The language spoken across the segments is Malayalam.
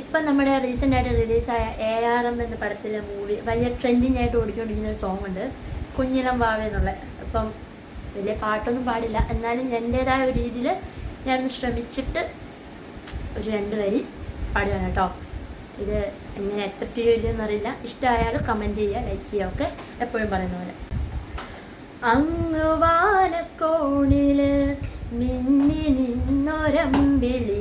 ഇപ്പം നമ്മുടെ റീസെന്റ് ആയിട്ട് റിലീസായ എ ആർ എം എന്ന പടത്തിലെ മൂവി വലിയ ട്രെൻഡിങ് ആയിട്ട് ഓടിക്കൊണ്ടിരിക്കുന്ന ഒരു സോങ് ഉണ്ട്. കുഞ്ഞിലം വാവ എന്നുള്ള. അപ്പം വലിയ പാട്ടൊന്നും പാടില്ല. എന്നാലും എന്റേതായ ഒരു രീതിയിൽ ഞാനൊന്ന് ശ്രമിച്ചിട്ട് ഒരു രണ്ട് വരി പാടുകയാണ് കേട്ടോ. ഇത് എങ്ങനെ അക്സെപ്റ്റ് ചെയ്യുമല്ലോ അറിയില്ല. ഇഷ്ടമായാൽ കമന്റ് ചെയ്യുക ലൈക്ക് ചെയ്യുക ഒക്കെ എപ്പോഴും പറയുന്ന പോലെ. അങ്ങ് വാനക്കോണിൽ നിന്നൊരമ്പിളി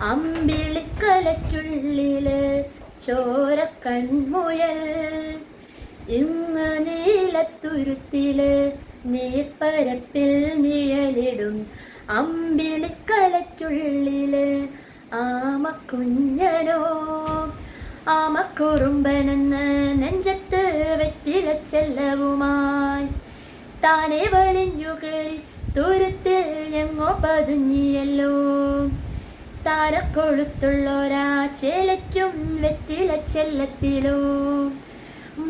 അമ്പിളിക്കലയ്ക്കുള്ളിൽ ചോരക്കൺമുയൽ. കൺമുയൽ ഇങ്ങ് നീലത്തുരുത്തിൽ നീപ്പരപ്പിൽ നിഴലിടും അമ്പിളിക്കലയ്ക്കുള്ളിൽ ആമക്കുഞ്ഞനോ. ആമക്കുറുമ്പനെന്ന് നെഞ്ചത്ത് വെറ്റില ചെല്ലവുമായി താനെ വലിഞ്ഞു കയറി ദൂരത്തിൽ എങ്ങോ പതുങ്ങിയല്ലോ. താരക്കൊഴുത്തുള്ളൊരാ ചേലയ്ക്കും വെറ്റില ചെല്ലത്തിലോ.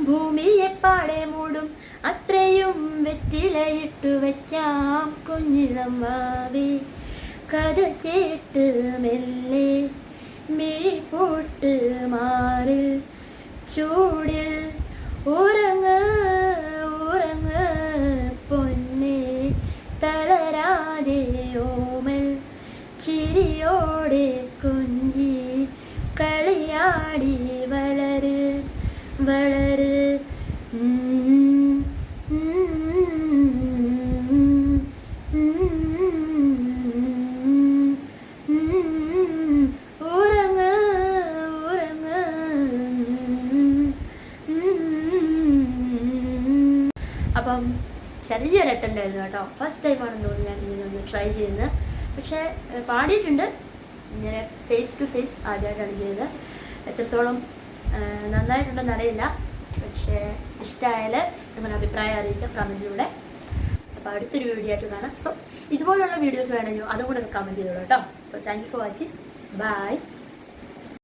ഭൂമിയെ പാടെ മൂടും അത്രയും വെറ്റിലയിട്ടു വയ്ക്കാം കുഞ്ഞിളം വാവി. കഥ കേട്ട് മെല്ലെ മിഴി പൂട്ട് മാറിൽ ചൂടിൽ ഉറങ്ങ് ഉറങ്ങ് പൊന്നെ തളരാതെ ഓമൽ ചിരിയോടെ കുഞ്ചി കളിയാടി വളര് വളര് അപ്പം ചെറിയൊരു അറ്റുണ്ടായിരുന്നു കേട്ടോ ഫസ്റ്റ് ടൈമാണെന്ന് തോന്നുന്നു ഞാൻ ഇങ്ങനെ ഒന്ന് ട്രൈ ചെയ്യുന്നത് പക്ഷേ പാടിയിട്ടുണ്ട്. ഇങ്ങനെ ഫേസ് ടു ഫേസ് ആദ്യമായിട്ടാണ് ചെയ്തത് എത്രത്തോളം നന്നായിട്ടുണ്ടെന്ന് അറിയില്ല. പക്ഷേ ഇഷ്ടമായാൽ നിങ്ങളുടെ അഭിപ്രായം അറിയിക്കാം കമന്റിലൂടെ അപ്പോൾ അടുത്തൊരു വീഡിയോ ആയിട്ട് കാണാം. സോ ഇതുപോലുള്ള വീഡിയോസ് വേണമെങ്കിൽ അതും കൂടെ കമന്റ് ചെയ്തോളൂ കേട്ടോ. So thank you for watching bye